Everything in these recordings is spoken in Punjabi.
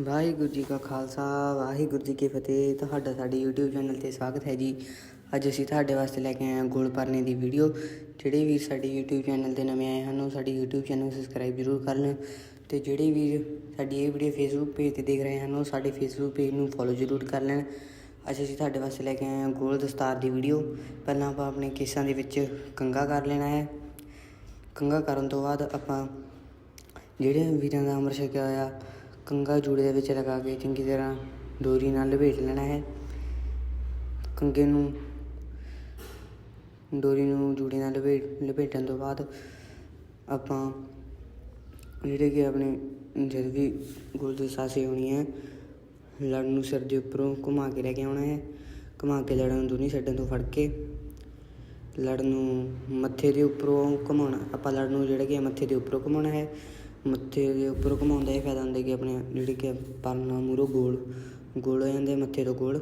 ਵਾਹਿਗੁਰੂ ਜੀ ਕਾ ਖਾਲਸਾ, ਵਾਹਿਗੁਰੂ ਜੀ ਕੀ ਫਤਿਹ। ਤੁਹਾਡਾ ਸਾਡੇ YouTube ਚੈਨਲ ਤੇ ਸਵਾਗਤ ਹੈ ਜੀ। ਅੱਜ ਅਸੀਂ ਤੁਹਾਡੇ ਵਾਸਤੇ ਲੈ ਕੇ ਆਏ ਹਾਂ ਗੋਲ ਭਰਨੇ ਦੀ ਵੀਡੀਓ ਜਿਹੜੇ ਵੀ ਸਾਡੇ YouTube ਚੈਨਲ ਤੇ ਨਵੇਂ ਆਏ ਹਨ, ਉਹ ਸਾਡੀ YouTube ਚੈਨਲ ਨੂੰ ਸਬਸਕ੍ਰਾਈਬ ਜ਼ਰੂਰ ਕਰ ਲੈਣ। ਤੇ ਜਿਹੜੇ ਵੀ ਸਾਡੀ ਇਹ ਵੀਡੀਓ Facebook ਪੇਜ ਤੇ ਦੇਖ ਰਹੇ ਹਨ, ਉਹ ਸਾਡੇ Facebook ਪੇਜ ਨੂੰ ਫੋਲੋ ਜ਼ਰੂਰ ਕਰ ਲੈਣ। ਅੱਜ ਅਸੀਂ ਤੁਹਾਡੇ ਵਾਸਤੇ ਲੈ ਕੇ ਆਏ ਹਾਂ ਗੋਲ ਦਸਤਾਰ ਦੀ ਵੀਡੀਓ ਪਹਿਲਾਂ ਆਪਾਂ ਆਪਣੇ ਕੇਸਾਂ ਦੇ ਵਿੱਚ ਕੰਗਾ ਕਰ ਲੈਣਾ ਹੈ। ਕੰਗਾ ਕਰਨ ਤੋਂ ਬਾਅਦ ਆਪਾਂ ਜਿਹੜੇ ਵੀਰਾਂ ਦਾ ਅੰਮ੍ਰਿਤ ਛਕਿਆ ਹੋਇਆ ਕੰਗਾ ਜੂੜੇ ਦੇ ਵਿੱਚ ਲਗਾ ਕੇ ਚੰਗੀ ਤਰ੍ਹਾਂ ਡੋਰੀ ਨਾਲ ਲਪੇਟ ਲੈਣਾ ਹੈ। ਕੰਗੇ ਨੂੰ, ਡੋਰੀ ਨੂੰ ਜੂੜੇ ਨਾਲ ਲਪੇਟ, ਲਪੇਟਣ ਤੋਂ ਬਾਅਦ ਆਪਾਂ ਜਿਹੜੇ ਕਿ ਆਪਣੇ ਜਦ ਵੀ ਗੋਲ ਦੀ ਸਾਸੀ ਹੋਣੀ ਹੈ ਲੜ ਨੂੰ ਸਿਰ ਦੇ ਉੱਪਰੋਂ ਘੁਮਾ ਕੇ ਲੈ ਕੇ ਆਉਣਾ ਹੈ। ਘੁਮਾ ਕੇ ਲੜਨ ਨੂੰ ਦੋਨੀ ਸਾਈਡਾਂ ਤੋਂ ਫੜ ਕੇ ਲੜ ਨੂੰ ਮੱਥੇ ਦੇ ਉੱਪਰੋਂ ਘੁਮਾਉਣਾ, ਆਪਾਂ ਲੜ ਨੂੰ ਜਿਹੜਾ ਕਿ ਮੱਥੇ ਦੇ ਉੱਪਰੋਂ ਘੁਮਾਉਣਾ ਹੈ। ਮੱਥੇ ਦੇ ਉੱਪਰੋਂ ਘੁਮਾਉਣ ਦਾ ਇਹ ਫਾਇਦਾ ਹੁੰਦਾ ਕਿ ਆਪਣੇ ਜਿਹੜੇ ਕਿ ਪਰਨਾ ਮੂਰੋ ਗੋਲ ਗੋਲ ਹੋ ਜਾਂਦੇ ਮੱਥੇ ਤੋਂ ਗੋਲ।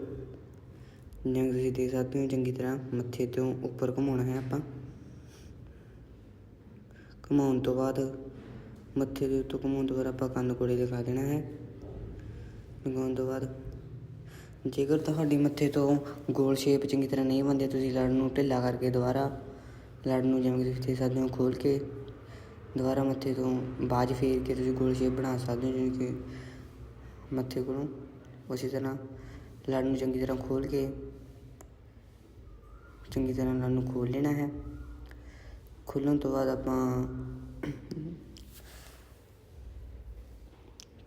ਜਿਵੇਂ ਤੁਸੀਂ ਦੇਖ ਸਕਦੇ ਹੋ, ਚੰਗੀ ਤਰ੍ਹਾਂ ਮੱਥੇ ਤੋਂ ਉੱਪਰ ਘੁਮਾਉਣਾ ਹੈ ਆਪਾਂ। ਘੁਮਾਉਣ ਤੋਂ ਬਾਅਦ ਮੱਥੇ ਦੇ ਉੱਤੋਂ ਘੁਮਾਉਣ ਤੋਂ ਬਾਅਦ ਆਪਾਂ ਕੰਨ ਕੋਲੇ ਦਿਖਾ ਦੇਣਾ ਹੈ। ਲਗਾਉਣ ਤੋਂ ਬਾਅਦ ਜੇਕਰ ਤੁਹਾਡੀ ਮੱਥੇ ਤੋਂ ਗੋਲ ਸ਼ੇਪ ਚੰਗੀ ਤਰ੍ਹਾਂ ਨਹੀਂ ਬਣਦੀ, ਤੁਸੀਂ ਲੜ ਨੂੰ ਢਿੱਲਾ ਕਰਕੇ ਦੁਬਾਰਾ ਲੜ ਨੂੰ ਜਿਵੇਂ ਕਿ ਤੁਸੀਂ ਦੇਖ ਸਕਦੇ ਹੋ ਖੋਲ ਕੇ ਦੁਬਾਰਾ ਮੱਥੇ ਤੋਂ ਬਾਜ ਫੇਰ ਕੇ ਤੁਸੀਂ ਗੋਲ ਸ਼ੇਪ ਬਣਾ ਸਕਦੇ ਹੋ, ਜਿਵੇਂ ਕਿ ਮੱਥੇ ਕੋਲੋਂ ਉਸੇ ਤਰ੍ਹਾਂ ਲੜ ਨੂੰ ਚੰਗੀ ਤਰ੍ਹਾਂ ਖੋਲ ਕੇ, ਚੰਗੀ ਤਰ੍ਹਾਂ ਲੜ ਨੂੰ ਖੋਲ ਲੈਣਾ ਹੈ। ਖੋਲ੍ਹਣ ਤੋਂ ਬਾਅਦ ਆਪਾਂ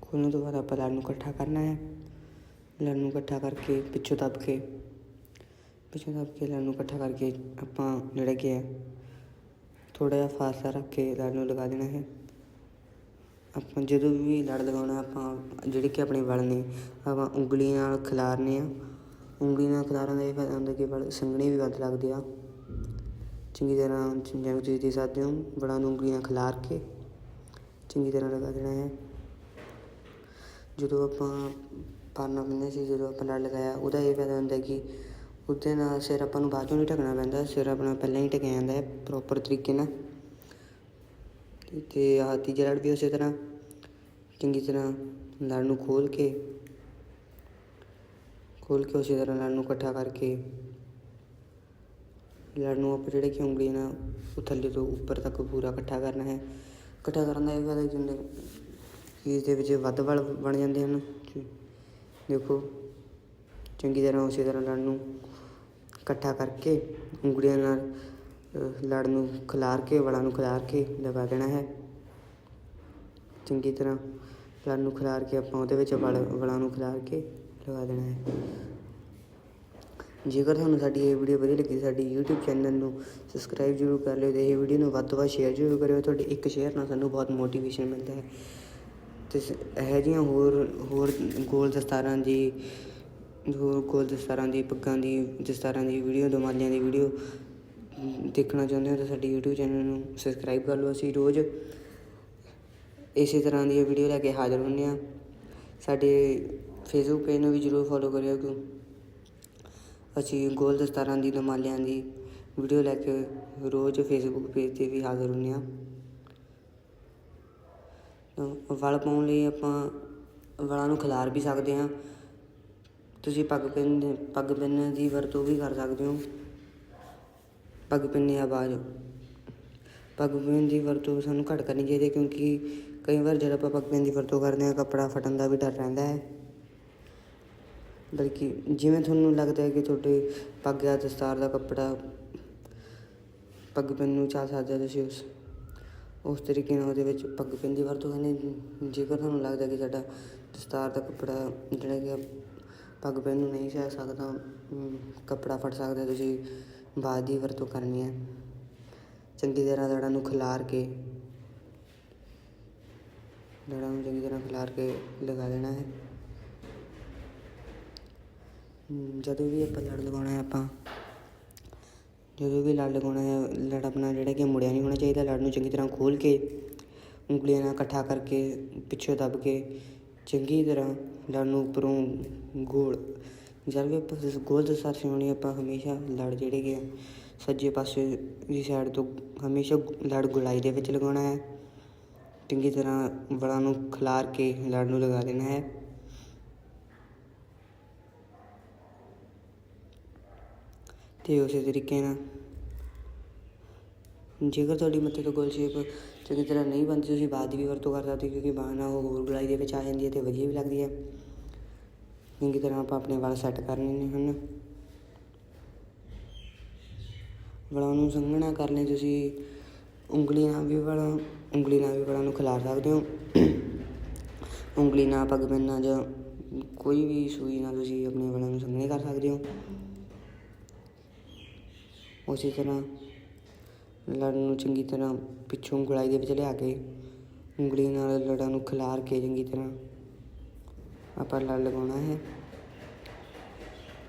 ਖੋਲ੍ਹਣ ਤੋਂ ਬਾਅਦ ਆਪਾਂ ਲੜ ਨੂੰ ਇਕੱਠਾ ਕਰਨਾ ਹੈ। ਲੜ ਨੂੰ ਇਕੱਠਾ ਕਰਕੇ ਪਿੱਛੋਂ ਦੱਬ ਕੇ, ਪਿੱਛੋਂ ਦੱਬ ਕੇ ਲੜ ਨੂੰ ਇਕੱਠਾ ਕਰਕੇ ਆਪਾਂ ਜਿਹੜਾ ਕਿ ਹੈ। ਥੋੜਾ ਜਿਹਾ ਫਾਸਲਾ ਰੱਖ ਕੇ ਲੜ ਨੂੰ ਲਗਾ ਦੇਣਾ ਹੈ ਆਪਾਂ ਜਦੋਂ ਵੀ ਲੜ ਲਗਾਉਣਾ, ਆਪਾਂ ਜਿਹੜੇ ਕਿ ਆਪਣੇ ਵਲ ਨੇ, ਆਪਾਂ ਉਂਗਲੀ ਨਾਲ ਖਿਲਾਰਨੇ ਆ। ਉਂਗਲੀ ਨਾਲ ਖਿਲਾਰਨ ਦਾ ਇਹ ਫਾਇਦਾ ਹੁੰਦਾ ਕਿ ਵਲ ਸੰਘਣੇ ਵੀ ਵੱਧ ਲੱਗਦੇ ਆ। ਚੰਗੀ ਤਰ੍ਹਾਂ ਜਿਵੇਂ ਤੁਸੀਂ ਦੇ ਸਕਦੇ ਹੋ ਵਲਾਂ ਨੂੰ ਉਂਗਲੀ ਨਾਲ ਖਿਲਾਰ ਕੇ ਚੰਗੀ ਤਰ੍ਹਾਂ ਲਗਾ ਦੇਣਾ ਹੈ ਜਦੋਂ ਆਪਾਂ ਪਰਨਾ ਬੰਨ੍ਹਦੇ ਸੀ, ਜਦੋਂ ਆਪਾਂ ਲੜ ਲਗਾਇਆ, ਉਹਦਾ ਇਹ ਫਾਇਦਾ ਹੁੰਦਾ ਕਿ ਉਹਦੇ ਨਾਲ ਸਿਰ ਆਪਾਂ ਨੂੰ ਬਾਅਦ ਚੋਂ ਨਹੀਂ ਢਕਣਾ ਪੈਂਦਾ, ਸਿਰ ਆਪਣਾ ਪਹਿਲਾਂ ਹੀ ਢਕਿਆ ਜਾਂਦਾ ਹੈ ਪ੍ਰੋਪਰ ਤਰੀਕੇ ਨਾਲ। ਤੇ- ਤੇ ਆਹ ਤੀਜਾ ਲੜ ਵੀ ਉਸੇ ਤਰ੍ਹਾਂ, ਚੰਗੀ ਤਰ੍ਹਾਂ ਲੜ ਨੂੰ ਖੋਲ ਕੇ ਖੋਲ ਕੇ ਉਸੇ ਤਰ੍ਹਾਂ ਲੜ ਨੂੰ ਇਕੱਠਾ ਕਰਕੇ ਲੜ ਨੂੰ ਆਪਾਂ ਜਿਹੜੇ ਕਿ ਉਂਗਲੀ ਨਾਲ ਉਹ ਥੱਲੇ ਤੋਂ ਉੱਪਰ ਤੱਕ ਪੂਰਾ ਇਕੱਠਾ ਕਰਨਾ ਹੈ। ਇਕੱਠਾ ਕਰਨ ਦਾ ਇਹ ਫਾਇਦਾ ਕਿ ਹੁੰਦਾ ਕਿ ਇਸ ਦੇ ਵਿੱਚ ਵੱਧ ਵਲ ਬਣ ਜਾਂਦੇ ਹਨ। ਦੇਖੋ ਚੰਗੀ ਤਰ੍ਹਾਂ ਉਸੇ ਤਰ੍ਹਾਂ ਲੜ ਨੂੰ ਇਕੱਠਾ ਕਰਕੇ ਉਂਗਲੀਆਂ ਨਾਲ ਲੜ ਨੂੰ ਖਿਲਾਰ ਕੇ, ਵਲਾਂ ਨੂੰ ਖਿਲਾਰ ਕੇ ਲਗਾ ਦੇਣਾ ਹੈ। ਚੰਗੀ ਤਰ੍ਹਾਂ ਲੜ ਨੂੰ ਖਿਲਾਰ ਕੇ ਆਪਾਂ ਉਹਦੇ ਵਿੱਚ ਵਲ, ਵਲਾਂ ਨੂੰ ਖਿਲਾਰ ਕੇ ਲਗਾ ਦੇਣਾ ਹੈ। ਜੇਕਰ ਤੁਹਾਨੂੰ ਸਾਡੀ ਇਹ ਵੀਡੀਓ ਵਧੀਆ ਲੱਗੀ ਸਾਡੀ YouTube ਚੈਨਲ ਨੂੰ ਸਬਸਕ੍ਰਾਈਬ ਜ਼ਰੂਰ ਕਰ ਲਿਓ ਤੇ ਇਹ ਵੀਡੀਓ ਨੂੰ ਵੱਧ ਤੋਂ ਵੱਧ ਸ਼ੇਅਰ ਜ਼ਰੂਰ ਕਰਿਓ। ਤੁਹਾਡੇ ਇੱਕ ਸ਼ੇਅਰ ਨਾਲ ਸਾਨੂੰ ਬਹੁਤ ਮੋਟੀਵੇਸ਼ਨ ਮਿਲਦਾ ਹੈ। ਤੇ ਸ- ਇਹੋ ਜਿਹੀਆਂ ਹੋਰ ਹੋਰ ਗੋਲ ਦਸਤਾਰਾਂ ਦੀ ਹੋਰ ਗੋਲ ਦਸਤਾਰਾਂ ਦੀ ਪੱਗਾਂ ਦੀ ਦਸਤਾਰਾਂ ਦੀ ਵੀਡੀਓ ਦਮਾਲਿਆਂ ਦੀ ਵੀਡੀਓ ਦੇਖਣਾ ਚਾਹੁੰਦੇ ਹੋ ਤਾਂ ਸਾਡੇ YouTube ਚੈਨਲ ਨੂੰ ਸਬਸਕ੍ਰਾਈਬ ਕਰ ਲਓ ਅਸੀਂ ਰੋਜ਼। ਇਸੇ ਤਰ੍ਹਾਂ ਦੀ ਵੀਡੀਓ ਲੈ ਕੇ ਹਾਜ਼ਰ ਹੁੰਦੇ ਹਾਂ। ਸਾਡੇ ਫੇਸਬੁੱਕ ਪੇਜ ਨੂੰ ਵੀ ਜ਼ਰੂਰ ਫੋਲੋ ਕਰਿਓ ਕਿਉਂ? ਅਸੀਂ ਗੋਲ ਦਸਤਾਰਾਂ ਦੀ ਦਮਾਲਿਆਂ ਦੀ ਵੀਡੀਓ ਲੈ ਕੇ ਰੋਜ਼ ਫੇਸਬੁੱਕ ਪੇਜ ਤੇ ਵੀ ਹਾਜ਼ਰ ਹੁੰਦੇ ਹਾਂ। ਤਾਂ ਵਲ ਪਾਉਣ ਲਈ ਆਪਾਂ ਵਲਾਂ ਨੂੰ ਖਿਲਾਰ ਵੀ ਸਕਦੇ ਹਾਂ। ਤੁਸੀਂ ਪੱਗ ਪਿੰਨ ਪੱਗ ਪਿੰਨ ਦੀ ਵਰਤੋਂ ਵੀ ਕਰ ਸਕਦੇ ਹੋ। ਪੱਗ ਪਿੰਨੇ ਆਵਾਜ਼ ਪੱਗ ਪਿੰਨ ਦੀ ਵਰਤੋਂ ਸਾਨੂੰ ਘੱਟ ਕਰਨੀ ਚਾਹੀਦੀ ਕਿਉਂਕਿ ਕਈ ਵਾਰ ਜਦੋਂ ਆਪਾਂ ਪੱਗ ਪਿੰਨ ਦੀ ਵਰਤੋਂ ਕਰਦੇ ਹਾਂ, ਕੱਪੜਾ ਫਟਣ ਦਾ ਵੀ ਡਰ ਰਹਿੰਦਾ ਹੈ। ਬਲਕਿ ਜਿਵੇਂ ਤੁਹਾਨੂੰ ਲੱਗਦਾ ਹੈ ਕਿ ਤੁਹਾਡੇ ਪੱਗ ਜਾਂ ਦਸਤਾਰ ਦਾ ਕੱਪੜਾ ਪੱਗ ਪਿੰਨ ਨੂੰ ਚੱਲ ਸਕਦੇ ਹੋ ਤੁਸੀਂ ਉਸ ਉਸ ਤਰੀਕੇ ਨਾਲ ਉਹਦੇ ਵਿੱਚ ਪੱਗ ਪਿੰਨ ਦੀ ਵਰਤੋਂ ਕਰਨੀ ਜੇਕਰ ਤੁਹਾਨੂੰ ਲੱਗਦਾ ਕਿ ਸਾਡਾ ਦਸਤਾਰ ਦਾ ਕੱਪੜਾ ਜਿਹੜਾ ਕਿ ਪੱਗ ਪਿੰਨ ਨੂੰ ਨਹੀਂ ਸਹਿ ਸਕਦਾ ਕੱਪੜਾ ਫੜ ਸਕਦਾ ਤੁਸੀਂ ਬਾਅਦ ਦੀ ਵਰਤੋਂ ਕਰਨੀ ਹੈ। ਚੰਗੀ ਤਰ੍ਹਾਂ ਦੜਾਂ ਨੂੰ ਖਿਲਾਰ ਕੇ ਦੜਾਂ ਨੂੰ ਚੰਗੀ ਤਰ੍ਹਾਂ ਖਿਲਾਰ ਕੇ ਲਗਾ ਦੇਣਾ ਹੈ। ਜਦੋਂ ਵੀ ਆਪਾਂ ਲੜ ਲਗਾਉਣਾ ਹੈ ਆਪਾਂ, ਜਦੋਂ ਵੀ ਲੜ ਲਗਾਉਣਾ ਹੈ, ਲੜ ਆਪਣਾ ਜਿਹੜਾ ਕਿ ਮੁੜਿਆ ਨਹੀਂ ਹੋਣਾ ਚਾਹੀਦਾ, ਲੜ ਨੂੰ ਚੰਗੀ ਤਰ੍ਹਾਂ ਖੋਲ ਕੇ, ਉਂਗਲੀਆਂ ਨਾਲ ਇਕੱਠਾ ਕਰਕੇ, ਪਿੱਛੋਂ ਦੱਬ ਕੇ ਚੰਗੀ ਤਰ੍ਹਾਂ ਲੜਨ ਉੱਪਰੋਂ ਗੋਲ, ਜਦ ਵੀ ਆਪਾਂ ਗੋਲ ਦੇ ਸਾਥ ਹੋਣੀ ਆਪਾਂ ਹਮੇਸ਼ਾ ਲੜ ਜਿਹੜੇ ਗਏ ਸੱਜੇ ਪਾਸੇ ਦੀ ਸਾਈਡ ਤੋਂ ਹਮੇਸ਼ਾ ਲੜ ਗੁਲਾਈ ਦੇ ਵਿੱਚ ਲਗਾਉਣਾ ਹੈ। ਚੰਗੀ ਤਰ੍ਹਾਂ ਬਲਾਂ ਨੂੰ ਖਿਲਾਰ ਕੇ ਲੜ ਨੂੰ ਲਗਾ ਦੇਣਾ ਹੈ। ਤੇ ਉਸੇ ਤਰੀਕੇ ਨਾਲ ਜੇਕਰ ਤੁਹਾਡੀ ਮੱਥੇ ਤੋਂ ਗੋਲ ਸ਼ੇਪ ਚੰਗੀ ਤਰ੍ਹਾਂ ਨਹੀਂ ਬਣਦੀ, ਤੁਸੀਂ ਬਾਅਦ ਦੀ ਵੀ ਵਰਤੋਂ ਕਰ ਸਕਦੇ ਕਿਉਂਕਿ ਬਾਅਦ ਉਹ ਹੋਰ ਗੁਲਾਈ ਦੇ ਵਿੱਚ ਆ ਜਾਂਦੀ ਹੈ ਤੇ ਵਧੀਆ ਵੀ ਲੱਗਦੀ ਹੈ। ਚੰਗੀ ਤਰ੍ਹਾਂ ਆਪਾਂ ਆਪਣੇ ਵਾਲ ਸੈੱਟ ਕਰ ਲੈਣੇ ਹਨ। ਵਾਲਾਂ ਨੂੰ ਸੰਘਣਾ ਕਰ ਲਈ ਤੁਸੀਂ ਉਂਗਲੀ ਨਾਲ ਵੀ ਵਾਲਾਂ, ਉਂਗਲੀ ਨਾਲ ਵੀ ਵਾਲਾਂ ਨੂੰ ਖਿਲਾਰ ਸਕਦੇ ਹੋ। ਉਂਗਲੀ ਨਾਲ ਪੱਗ ਬੰਨ੍ਹਣਾ ਜਾਂ ਕੋਈ ਵੀ ਸੂਈ ਨਾਲ ਤੁਸੀਂ ਆਪਣੇ ਵਾਲਾਂ ਨੂੰ ਸੰਘਣੇ ਕਰ ਸਕਦੇ ਹੋ। ਉਸੇ ਤਰ੍ਹਾਂ ਲੜ ਨੂੰ ਚੰਗੀ ਤਰ੍ਹਾਂ ਪਿੱਛੋਂ ਉਂਗਲਾਈ ਦੇ ਵਿੱਚ ਲਿਆ ਕੇ ਉਂਗਲੀ ਨਾਲ ਲੜਾਂ ਨੂੰ ਖਿਲਾਰ ਕੇ ਚੰਗੀ ਤਰ੍ਹਾਂ ਆਪਾਂ ਲੜ ਲਗਾਉਣਾ ਹੈ।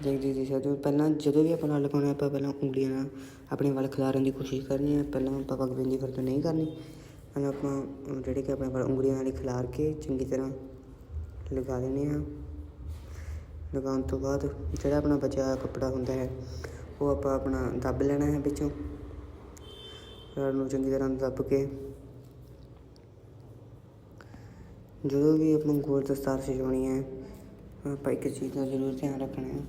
ਦੇਖ ਜੀ ਸਕਦੇ ਹੋ ਪਹਿਲਾਂ ਜਦੋਂ ਵੀ ਆਪਾਂ ਲੜ ਲਗਾਉਣਾ, ਆਪਾਂ ਪਹਿਲਾਂ ਉਂਗਲੀਆਂ ਨਾਲ ਆਪਣੇ ਵੱਲ ਖਿਲਾਰਨ ਦੀ ਕੋਸ਼ਿਸ਼ ਕਰਨੀ ਹੈ। ਪਹਿਲਾਂ ਆਪਾਂ ਪੱਗ ਬਿੰਦੀ ਵਰਤੋਂ ਨਹੀਂ ਕਰਨੀ। ਪਹਿਲਾਂ ਆਪਾਂ ਜਿਹੜੇ ਕਿ ਆਪਣੇ ਵੱਲ ਉਂਗਲੀਆਂ ਨਾਲ ਹੀ ਖਿਲਾਰ ਕੇ ਚੰਗੀ ਤਰ੍ਹਾਂ ਲਗਾ ਲੈਣੇ ਹਾਂ। ਲਗਾਉਣ ਤੋਂ ਬਾਅਦ ਜਿਹੜਾ ਆਪਣਾ ਬਚਿਆ ਕੱਪੜਾ ਹੁੰਦਾ ਹੈ, ਉਹ ਆਪਾਂ ਆਪਣਾ ਦੱਬ ਲੈਣਾ ਹੈ ਵਿੱਚੋਂ। ਲੜ ਨੂੰ ਚੰਗੀ ਤਰ੍ਹਾਂ ਦੱਬ ਕੇ। ਜਦੋਂ ਵੀ ਆਪਾਂ ਗੋਲ ਦਸਤਾਰ ਸਜਾਉਣੀ ਹੈ, ਆਪਾਂ ਇੱਕ ਚੀਜ਼ ਦਾ ਜ਼ਰੂਰ ਧਿਆਨ ਰੱਖਣਾ ਹੈ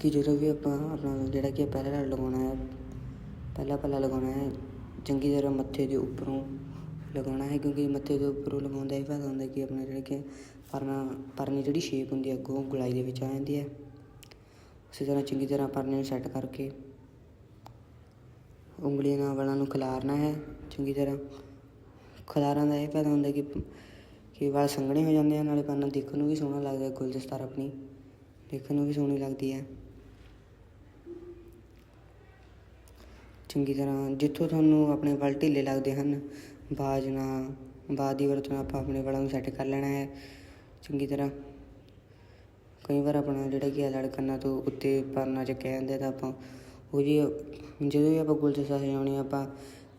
ਕਿ ਜਦੋਂ ਵੀ ਆਪਾਂ ਆਪਣਾ ਜਿਹੜਾ ਕਿ ਪਹਿਲਾ ਲਗਾਉਣਾ ਹੈ, ਪਹਿਲਾ ਪੱਲਾ ਲਗਾਉਣਾ ਹੈ, ਚੰਗੀ ਤਰ੍ਹਾਂ ਮੱਥੇ ਦੇ ਉੱਪਰੋਂ ਲਗਾਉਣਾ ਹੈ, ਕਿਉਂਕਿ ਮੱਥੇ ਦੇ ਉੱਪਰੋਂ ਲਗਾਉਣ ਦਾ ਇਹ ਫਾਇਦਾ ਹੁੰਦਾ ਕਿ ਆਪਣਾ ਜਿਹੜਾ ਕਿ ਪਰਨਾ, ਪਰਨੀ ਜਿਹੜੀ ਸ਼ੇਪ ਹੁੰਦੀ ਹੈ ਅੱਗੋਂ ਗੁਲਾਈ ਦੇ ਵਿੱਚ ਆ ਜਾਂਦੀ ਹੈ। ਉਸੇ ਤਰ੍ਹਾਂ ਚੰਗੀ ਤਰ੍ਹਾਂ ਪਰਨੇ ਨੂੰ ਸੈੱਟ ਕਰਕੇ ਉਂਗਲੀਆਂ ਨਾਲ ਵਾਲਾਂ ਨੂੰ ਖਿਲਾਰਨਾ ਹੈ। ਚੰਗੀ ਤਰ੍ਹਾਂ ਖਿਲਾਰਨ ਦਾ ਇਹ ਫਾਇਦਾ ਹੁੰਦਾ ਕਿ ਕਿ ਵਾਲ ਸੰਘਣੇ ਹੋ ਜਾਂਦੇ ਆ, ਨਾਲੇ ਪਰਨਾ ਦੇਖਣ ਨੂੰ ਵੀ ਸੋਹਣਾ ਲੱਗਦਾ ਗੁਲਦਸਤਾਰ ਆਪਣੀ ਦੇਖਣ ਨੂੰ ਵੀ ਸੋਹਣੀ ਲੱਗਦੀ ਹੈ। ਚੰਗੀ ਤਰ੍ਹਾਂ ਜਿੱਥੋਂ ਤੁਹਾਨੂੰ ਆਪਣੇ ਵਾਲ ਢਿੱਲੇ ਲੱਗਦੇ ਹਨ, ਬਾਜ ਨਾਲ, ਬਾਜ ਦੀ ਵਰਤੋਂ ਆਪਾਂ ਆਪਣੇ ਵਾਲਾਂ ਨੂੰ ਸੈੱਟ ਕਰ ਲੈਣਾ ਹੈ। ਚੰਗੀ ਤਰ੍ਹਾਂ ਕਈ ਵਾਰ ਆਪਣਾ ਜਿਹੜਾ ਕਿ ਲੜ ਕੰਨਾਂ ਤੋਂ ਉੱਤੇ ਪਰਨਾ ਚੱਕਿਆ ਜਾਂਦਾ ਤਾਂ ਆਪਾਂ ਉਹ ਜੀ ਜਦੋਂ ਵੀ ਆਪਾਂ ਗੁਲਦਸਤਾ ਸਜਾਉਣੇ ਆਪਾਂ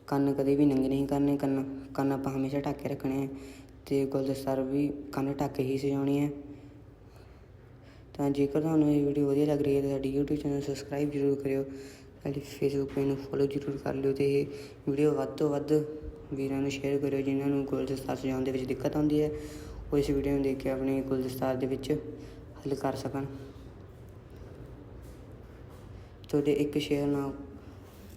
ਕੰਨ ਕਦੇ ਵੀ ਨੰਗੇ ਨਹੀਂ ਕਰਨੇ, ਕੰਨ ਕੰਨ ਆਪਾਂ ਹਮੇਸ਼ਾ ਢੱਕ ਕੇ ਰੱਖਣੇ ਹੈ ਅਤੇ ਗੁਲਦਸਤਾਰ ਵੀ ਕੰਨ ਢੱਕ ਕੇ ਹੀ ਸਜਾਉਣੀ ਹੈ ਤਾਂ ਜੇਕਰ ਤੁਹਾਨੂੰ ਇਹ ਵੀਡੀਓ ਵਧੀਆ ਲੱਗ ਰਹੀ ਹੈ ਤਾਂ ਸਾਡੀ YouTube ਚੈਨਲ ਸਬਸਕ੍ਰਾਈਬ ਜ਼ਰੂਰ ਕਰਿਓ ਸਾਡੀ Facebook ਪੇਜ ਨੂੰ ਫੋਲੋ ਜ਼ਰੂਰ ਕਰ ਲਿਓ ਤੇ ਇਹ ਵੀਡੀਓ ਵੱਧ ਤੋਂ ਵੱਧ ਵੀਰਾਂ ਨੂੰ ਸ਼ੇਅਰ ਕਰਿਓ ਜਿਨ੍ਹਾਂ ਨੂੰ ਗੁਲਦਸਤਾਰ ਸਜਾਉਣ ਦੇ ਵਿੱਚ ਦਿੱਕਤ ਆਉਂਦੀ ਹੈ। ਉਹ ਇਸ ਵੀਡੀਓ ਨੂੰ ਦੇਖ ਕੇ ਆਪਣੇ ਗੁਲਦਸਤਾਰ ਦੇ ਵਿੱਚ ਹੱਲ ਕਰ ਸਕਣ। ਤੁਹਾਡੇ ਇੱਕ ਸ਼ੇਅਰ ਨਾਲ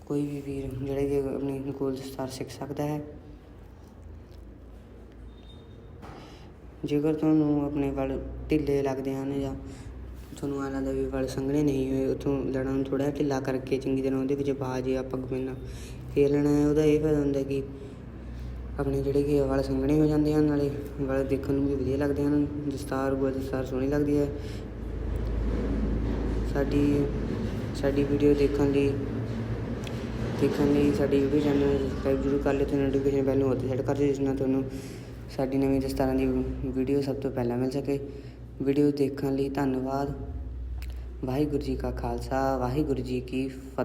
ਕੋਈ ਵੀ ਵੀਰ ਜਿਹੜੇ ਕਿ ਆਪਣੀ ਗੋਲ ਦਸਤਾਰ ਸਿੱਖ ਸਕਦਾ ਹੈ। ਜੇਕਰ ਤੁਹਾਨੂੰ ਆਪਣੇ ਵੱਲ ਢਿੱਲੇ ਲੱਗਦੇ ਹਨ ਜਾਂ ਤੁਹਾਨੂੰ ਆ ਲੱਗਦਾ ਵੀ ਵੱਲ ਸੰਘਣੇ ਨਹੀਂ ਹੋਏ, ਉੱਥੋਂ ਲੜਾਂ ਨੂੰ ਥੋੜ੍ਹਾ ਢਿੱਲਾ ਕਰਕੇ ਚੰਗੀ ਤਰ੍ਹਾਂ ਉਹਦੇ ਵਿੱਚ ਬਾਜ਼ੇ ਜਾਂ ਪੱਗ ਫੇਰ ਲੈਣਾ ਹੈ, ਉਹਦਾ ਇਹ ਫਾਇਦਾ ਹੁੰਦਾ ਕਿ ਆਪਣੇ ਜਿਹੜੇ ਕਿ ਵਾਲ ਸੰਘਣੇ ਹੋ ਜਾਂਦੇ ਹਨ, ਨਾਲੇ ਵਾਲ ਦੇਖਣ ਨੂੰ ਵੀ ਵਧੀਆ ਲੱਗਦੇ ਹਨ ਦਸਤਾਰ ਗੋਲ ਦਸਤਾਰ ਸੋਹਣੀ ਲੱਗਦੀ ਹੈ। ਸਾਡੀ ਸਾਡੀ ਵੀਡੀਓ ਦੇਖਣ ਲਈ ਦੇਖਣ ਲਈ ਸਾਡੀ YouTube ਚੈਨਲ ਨੂੰ ਸਬਸਕ੍ਰਾਈਬ ਜ਼ਰੂਰ ਕਰ ਲਿਓ ਤੇ ਨੋਟੀਫਿਕੇਸ਼ਨ ਬੈਲ ਨੂੰ ਉੱਤੇ ਸੈੱਟ ਕਰ ਦਿਓ, ਜਿਸ ਨਾਲ ਤੁਹਾਨੂੰ ਸਾਡੀ ਨਵੀਂ ਦਸਤਾਰਾਂ ਦੀ ਵੀਡੀਓ ਸਭ ਤੋਂ ਪਹਿਲਾਂ ਮਿਲ ਸਕੇ। ਵੀਡੀਓ ਦੇਖਣ ਲਈ ਧੰਨਵਾਦ। ਵਾਹਿਗੁਰੂ ਜੀ ਕਾ ਖਾਲਸਾ, ਵਾਹਿਗੁਰੂ ਜੀ ਕੀ ਫਤਿਹ।